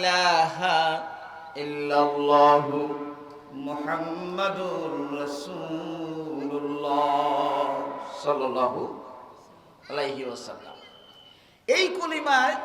ইলাহা ইল্লাল্লাহ মুহাম্মাদুর রাসূলুল্লাহ সাল্লাল্লাহু আলাইহি ওয়াসাল্লাম। এই কলিমায়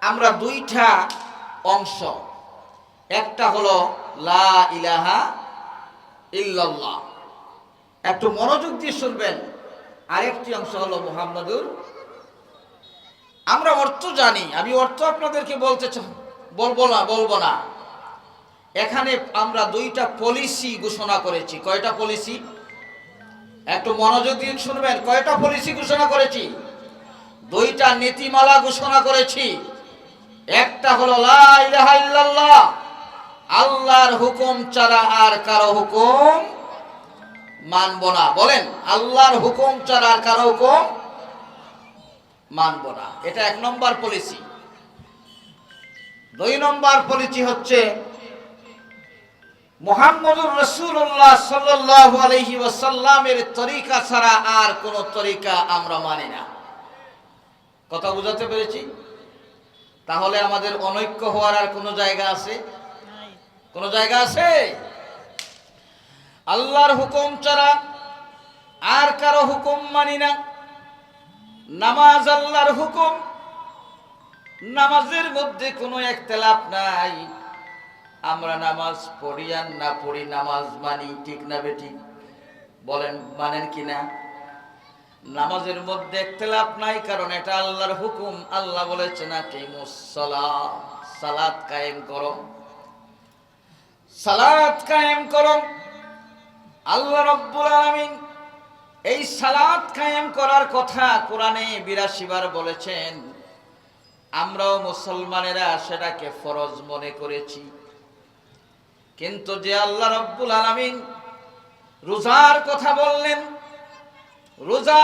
আমরা দুইটা অংশ। একটা হলো লা ইলাহা ইল্লাল্লাহ। একটু মনোযোগ দিয়ে শুনবেন। আরেকটি অংশ হলো মুহাম্মাদুর। আমরা অর্থ জানি। আমি অর্থ আপনাদেরকে বলতে চ- বলব না বলব না। এখানে আমরা দুইটা পলিসি ঘোষণা করেছি। কয়টা পলিসি একটু মনোযোগ দিয়ে শুনবেন। কয়টা পলিসি ঘোষণা করেছি? দুইটা নীতিমালা ঘোষণা করেছি। একটা হলো আল্লাহর হুকুম ছাড়া আর কারও হুকুম মানব না। বলেন, আল্লাহর হুকুম ছাড়া আর কারও হুকুম মানব না। এটা এক নম্বর পলিসি দুই নম্বর পলিসি হচ্ছে মোহাম্মদুর রসুল্লাহ সাল্লাল্লাহু আলাইহি ওয়াসাল্লামের তরিকা ছাড়া আর কোন তরিকা আমরা মানি না। কথা বুঝাতে পেরেছি? তাহলে আমাদের অনৈক্য হওয়ার আর কোনো জায়গা আছে? কোন জায়গা আছে? আল্লাহর হুকুম ছাড়া আর কারও হুকুম মানি না। নামাজ আল্লাহর হুকুম নামাজের মধ্যে কোনো একতলাপ নাই। আমরা নামাজ পড়ি আর না পড়ি নামাজ মানি, ঠিক না বেঠিক বলেন, মানেন কি না? নামাজের মধ্যে একতলাপ নাই, কারণ এটা আল্লাহর হুকুম। আল্লাহ বলেছে না কি সালাত কায়েম করো। সালাত কায়েম করো। আল্লাহ রব্বুল আলামিন এই সালাত কায়েম করার কথা কোরআনে বিরাশি বার বলেছেন আমরাও মুসলমানেরা সেটাকে ফরজ মনে করেছি। কিন্তু যে আল্লাহ রব্বুল আলামিন রোজার কথা বললেন, রোজা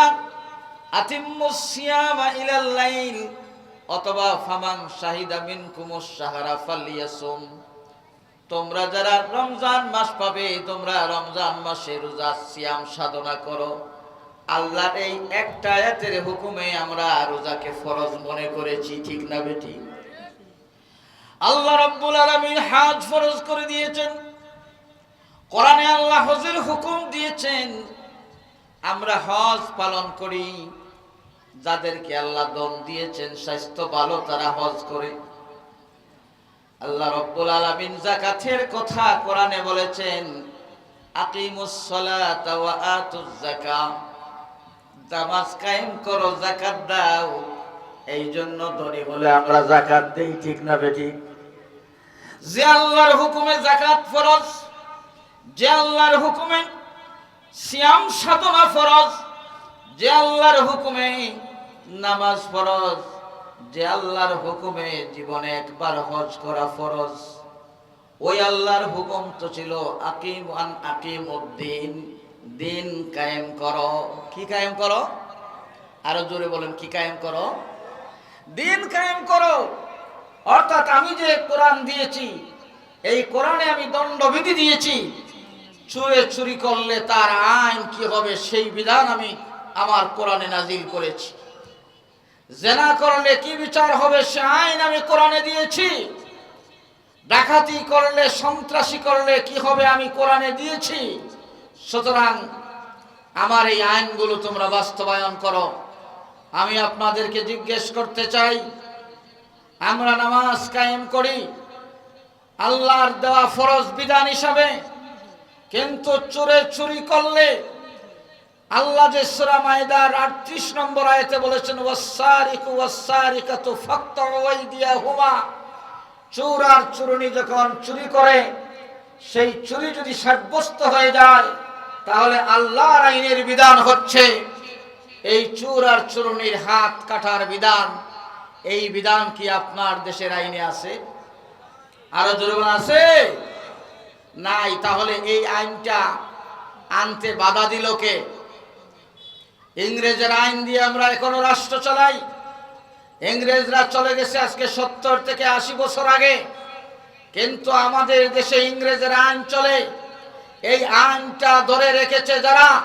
আতিম্মুস সিয়ামা ইলাল অথবা ফামান শাহিদা মিনকুমুস সাহারা ফালিয়াসুম। তোমরা যারা রমজান মাস পাবে, তোমরা রমজান মাসে রোজা সিয়াম সাধনা করো। আল্লাহর এই একটা আয়াতের হুকুমে আমরা রোজাকে ফরজ মনে করেছি, ঠিক না বেটি? আল্লাহ রব্বুল আলামিন হাজ ফরজ করে দিয়েছেন। কোরআনে আল্লাহ হজের হুকুম দিয়েছেন, আমরা হজ পালন করি। যাদেরকে আল্লাহ দম দিয়েছেন, স্বাস্থ্য ভালো, তারা হজ করে। আল্লাহ রব্বুল আলামিন যাকাতের কথা কোরআনে বলেছেন, আকিমুস সালাতা ওয়া আতুজ যাকাত। নামাজ কায়েম করো যাকাত দাও। এই জন্য ধনী বলে আমরা যাকাত দেই ঠিক না বেটি? যে আল্লাহর হুকুমে যাকাত ফরজ যে আল্লাহর হুকুমে সিয়াম সাধনা ফরজ যে আল্লাহর হুকুমে নামাজ ফরজ যে আল্লাহর হুকুমে জীবনে একবার হজ করা ফরজ। ওই আল্লাহর হুকুম তো ছিল আকিম আন আকিম উদ্দিন দিন কায়েম করো। কি কায়েম করো? আরও জোরে বলেন, কি কায়েম করো? দিন কায়েম করো। অর্থাৎ আমি যে কোরআন দিয়েছি, এই কোরআনে আমি দণ্ডবিধি দিয়েছি। চুরে চুরি করলে তার আইন কি হবে, সেই বিধান আমি আমার কোরআনে নাজিল করেছি। জেনা করলে কি বিচার হবে, সে আইন আমি কোরআনে দিয়েছি। ডাকাতি করলে, সন্ত্রাসী করলে কি হবে, আমি কোরআনে দিয়েছি। সুতরাং আমার এই আইনগুলো তোমরা বাস্তবায়ন করো। আমি আপনাদেরকে জিজ্ঞেস করতে চাই, আমরা নামাজ কায়েম করি, আল্লাহর দেওয়া ফরজ বিধান হিসাবে, কিন্তু চোরে চুরি করলে আল্লাহ যে সূরা মায়দার 38 নম্বর আয়তে বলেছেন চোর আর চুরুনি যখন চুরি করে, সেই চুরি যদি সাব্যস্ত হয়ে যায় তাহলে আল্লাহর আইনের বিধান হচ্ছে এই চোর আর চুরুনির হাত কাটার বিধান। এই বিধান কি আপনার দেশের আইনে আছে? আরও জরিমানা আছে? নাই, তাহলে এই আইনটা আনতে বাধা দিল কে? ইংরেজের আইন দিয়ে আমরা এখনও রাষ্ট্র চালাই। ইংরেজরা চলে গেছে আজকে সত্তর থেকে আশি বছর আগে। কিন্তু আমাদের দেশে ইংরেজের আইন চলে। এই আইনটা ধরে রেখেছে যারা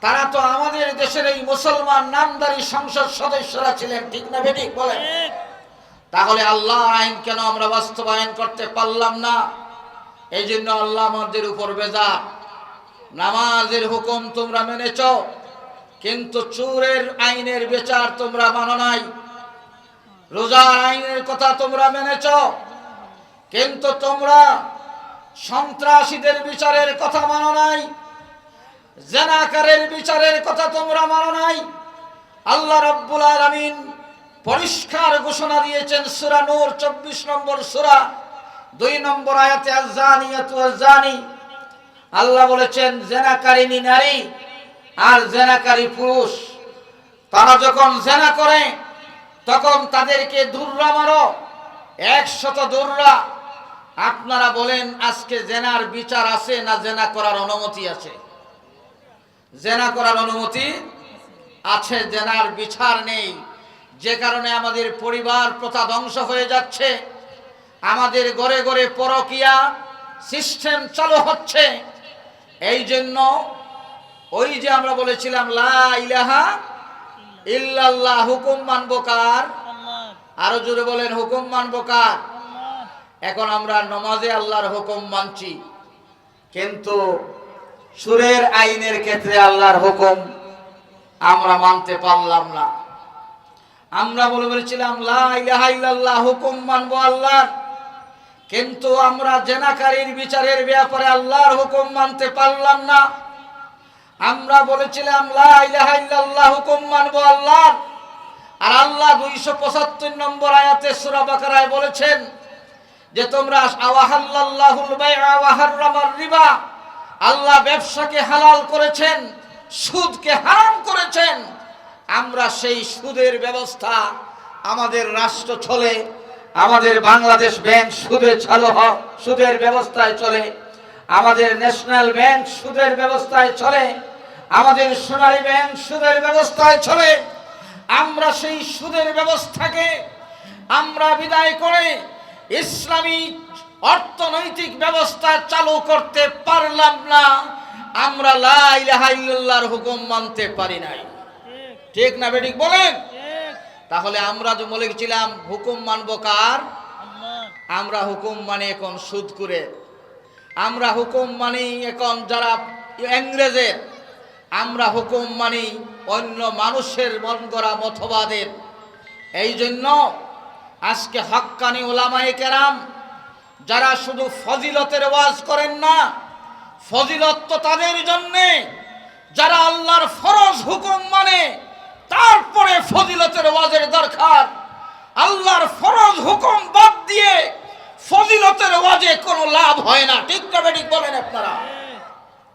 তারা তো আমাদের দেশের এই মুসলমান নামদারি সংসদ সদস্যরা ছিলেন ঠিক না বেঠিক বলে তাহলে আল্লাহ আইন কেন আমরা বাস্তবায়ন করতে পারলাম না? এই জন্য আল্লাহ আমাদের উপর বেজা নামাজের হুকুম তোমরা মেনেছ কিন্তু চুরের আইনের বিচার তোমরা মানো নাই। রোজার আইনের কথা তোমরা মেনেছ কিন্তু তোমরা সন্ত্রাসীদের বিচারের কথা মানো নাই। জেনাকারের বিচারের কথা তোমরা মানো নাই। আল্লাহ রব্বুল আলামিন পরিষ্কার ঘোষণা দিয়েছেন সূরা নূর 24 নম্বর সূরা, দুই নম্বর আয়াতে আযানিয়াতু আযানি আল্লাহ বলেছেন জেনাকারিনী নারী আর জেনাকারী পুরুষ, তারা যখন জেনা করে, তখন তাদেরকে দুর্রা মারো, একশত দুর্রা। আপনারা বলেন, আজকে জেনার বিচার আছে না জেনা করার অনুমতি আছে? জেনা করার অনুমতি আছে, জেনার বিচার নেই। যে কারণে আমাদের পরিবার প্রথা ধ্বংস হয়ে যাচ্ছে। আমাদের ঘরে ঘরে পরকিয়া সিস্টেম চালু হচ্ছে। এই জন্য ওই যে আমরা বলেছিলাম, লা ইলাহা ইল্লাল্লাহ, হুকুম মানবো কার? আরও জোরে বলেন, হুকুম মানবো কার? এখন আমরা নমাজে আল্লাহর হুকুম মানছি। কিন্তু সুরের আইনের ক্ষেত্রে আল্লাহর হুকুম আমরা মানতে পারলাম না। আমরা বলে বলেছিলাম লা ইলাহা ইল্লাল্লাহ, হুকুম মানবো আল্লাহর। কিন্তু আমরা জেনাকারীর বিচারের ব্যাপারে আল্লাহর হুকুম মানতে পারলাম না। আমরা বলেছিলাম, লা ইলাহা ইল্লাল্লাহ, হুকুম মানবো আল্লাহর। আর আল্লাহ দুইশো পঁচাত্তর নম্বর আয়াতে সূরা বাকারায় বলেছেন যে তোমরা রিবা। আল্লাহ ব্যবসাকে হালাল করেছেন, সুদকে হারাম করেছেন। আমরা সেই সুদের ব্যবস্থা আমাদের রাষ্ট্র চলে, আমাদের বাংলাদেশ ব্যাংক সুদে চালু সুদের ব্যবস্থায় চলে, আমাদের ন্যাশনাল ব্যাংক সুদের ব্যবস্থায় চলে, আমাদের সোনালী ব্যাংক সুদের ব্যবস্থায় চলে। আমরা সেই সুদের ব্যবস্থাকে আমরা বিদায় করে ইসলামী অর্থনৈতিক ব্যবস্থা চালু করতে পারলাম না। আমরা লা ইলাহা ইল্লাল্লাহর হুকুম মানতে পারি নাই। ঠিক না বেঠিক বলেন? তাহলে আমরা যে বলেছিলাম হুকুম মানবো কার? আমরা হুকুম মানে এখন সুদ করে আমরা হুকুম মানি এখন যারা ইংরেজের। আমরা হুকুম মানি অন্য মানুষের মন গড়া মতবাদের। এই জন্য আজকে হক্কানি ওলামায়ে কেরাম যারা শুধু ফজিলতের ওয়াজ করেন না, ফজিলত তো তাদের জন্যে, যারা আল্লাহর ফরজ হুকুম মানে তারপরে ফজিলতের ওয়াজের দরকার। আল্লাহর ফরজ হুকুম বাদ দিয়ে ফজিলতের ওয়াজে কোনো লাভ হয় না। ঠিক না ঠিক বলেন আপনারা?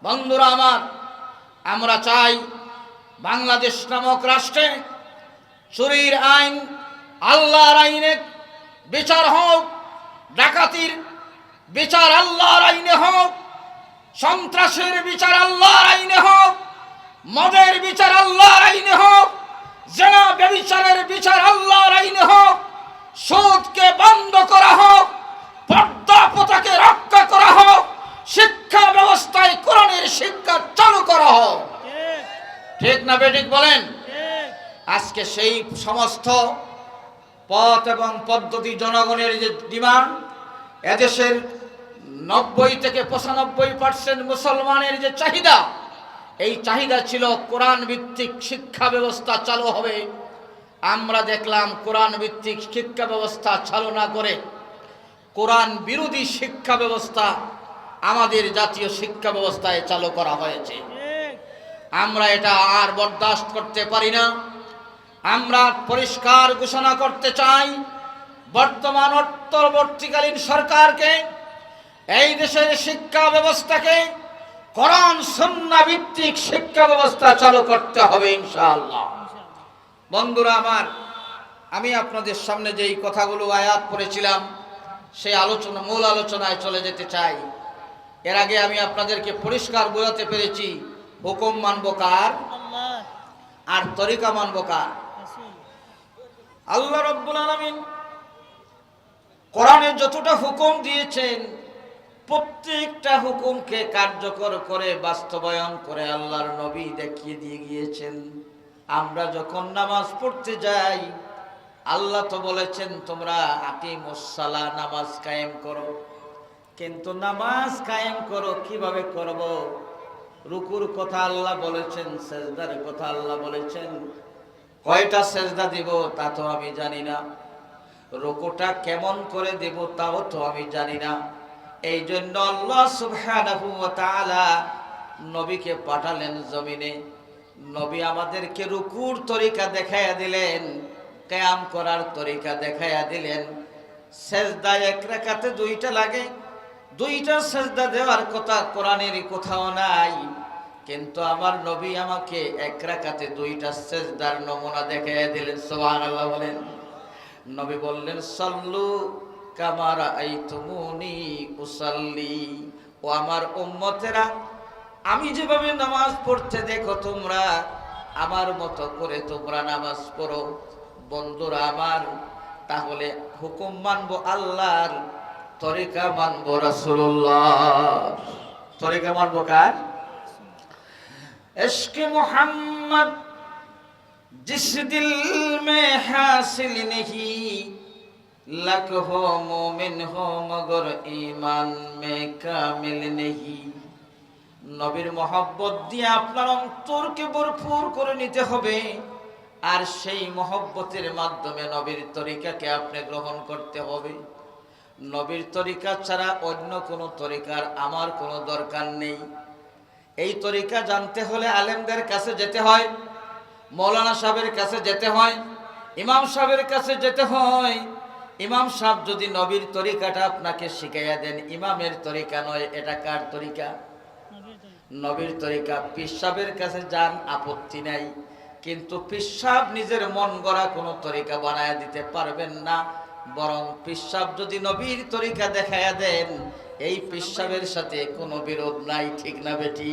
বন্ধুরা আমার, আমরা চাই বাংলাদেশ নামক রাষ্ট্রে চুরির আইন আল্লাহর আইনে বিচার হোক ডাকাতির বিচার আল্লাহর আইনে হোক সন্ত্রাসের বিচার আল্লাহর আইনে হোক মদের বিচার আল্লাহর আইনে হোক জেনা ব্যবিচারের বিচার আল্লাহর আইনে হোক সুদকে বন্ধ করা হোক পর্দা প্রথাকে রক্ষা করা হোক শিক্ষা ব্যবস্থায় কোরআনের শিক্ষা চালু করা হোক। ঠিক। না বেঠিক বলেন? আজকে সেই সমস্ত পথ এবং পদ্ধতি জনগণের যে ডিমান্ড, এদেশের নব্বই থেকে পঁচানব্বই পার্সেন্ট মুসলমানের যে চাহিদা, এই চাহিদা ছিল কোরআন ভিত্তিক শিক্ষা ব্যবস্থা চালু হবে। আমরা দেখলাম কোরআন ভিত্তিক শিক্ষা ব্যবস্থা চালু না করে কোরআন বিরোধী শিক্ষা ব্যবস্থা আমাদের জাতীয় শিক্ষা ব্যবস্থায় চালু করা হয়েছে। আমরা এটা আর বরদাস্ত করতে পারি না। আমরা পরিষ্কার ঘোষণা করতে চাই, বর্তমান অন্তর্বর্তীকালীন সরকারকে, এই দেশের শিক্ষা ব্যবস্থাকে কোরআন সন্না ভিত্তিক শিক্ষা ব্যবস্থা চালু করতে হবে ইনশাআল্লাহ। বন্ধুরা আমার, আমি আপনাদের সামনে যেই কথাগুলো আয়াত পড়েছিলাম, সেই আলোচনা, মূল আলোচনায় চলে যেতে চাই। এর আগে আমি আপনাদেরকে পরিষ্কার বোঝাতে পেরেছি, হুকুম মানব কার? আর তরিকা মানব কার? আল্লাহ রব্বুল আলামিন কোরআনে যতটা হুকুম দিয়েছেন, প্রত্যেকটা হুকুমকে কার্যকর করে, বাস্তবায়ন করে আল্লাহর নবী দেখিয়ে দিয়ে গিয়েছেন। আমরা যখন নামাজ পড়তে যাই, আল্লাহ তো বলেছেন, তোমরা আকিমুসালা নামাজ কায়েম করো। কিন্তু নামাজ কায়েম করো, কীভাবে করব? রুকুর কথা আল্লাহ বলেছেন, সেজদার কথা আল্লাহ বলেছেন কয়টা সেজদা দিব তা তো আমি জানি না। রুকুটা কেমন করে দেব তাও তো আমি জানি না। এই জন্য আল্লাহ সুবহানাহু ওয়া তাআলা নবীকে পাঠালেন জমিনে। নবী আমাদেরকে রুকুর তরিকা দেখাইয়া দিলেন কেয়াম করার তরিকা দেখাইয়া দিলেন। সেজদা এক রাকাতে দুইটা লাগে। দুইটা সেজদা দেওয়ার কথা কোরআনের কোথাও নাই। কিন্তু আমার নবী আমাকে এক রাখাতে দুইটা সেজদার নমুনা দেখাইয়া দিলেন, সুবহানাল্লাহ বলেন। নবী বললেন, সল্লু কামারা আইতুমুনি উসাল্লি। ও আমার উম্মতেরা, আমি যেভাবে নামাজ পড়তে দেখো তোমরা, আমার মতো করে তোমরা নামাজ পড়ো। বন্ধুরা আমার, তাহলে হুকুম মানবো আল্লাহর, তরিকা মানবো রাসূলুল্লাহ। তরিকা মানবো কার? عشق محمد جس دل میں حاصل نہیں لک ہو হো মগর مگر ایمان میں کامل নবীর মহব্বত দিয়ে আপনার অন্তরকে ভরপুর করে নিতে হবে, আর সেই মহব্বতের মাধ্যমে নবীর তরিকাকে আপনি গ্রহণ করতে হবে। নবীর তরিকা ছাড়া অন্য কোনো তরিকার আমার কোনো দরকার নেই। এই তরিকা জানতে হলে আলেমদের কাছে যেতে হয়, মৌলানা সাহেবের কাছে যেতে হয়, ইমাম সাহেবের কাছে যেতে হয়। ইমাম সাহেব যদি নবীর তরিকাটা আপনাকে শিখাইয়া দেন, ইমামের তরিকা নয়, এটা কার তরিকা? নবীর তরিকা। পিসাবের কাছে যান, আপত্তি নাই। কিন্তু পিসাব নিজের মন গড়া কোনো তরিকা বানায় দিতে পারবেন না। বরং পিসাব যদি নবীর তরিকা দেখাইয়া দেন এই পেশাবের সাথে কোনো বিরোধ নাই ঠিক না বেটি?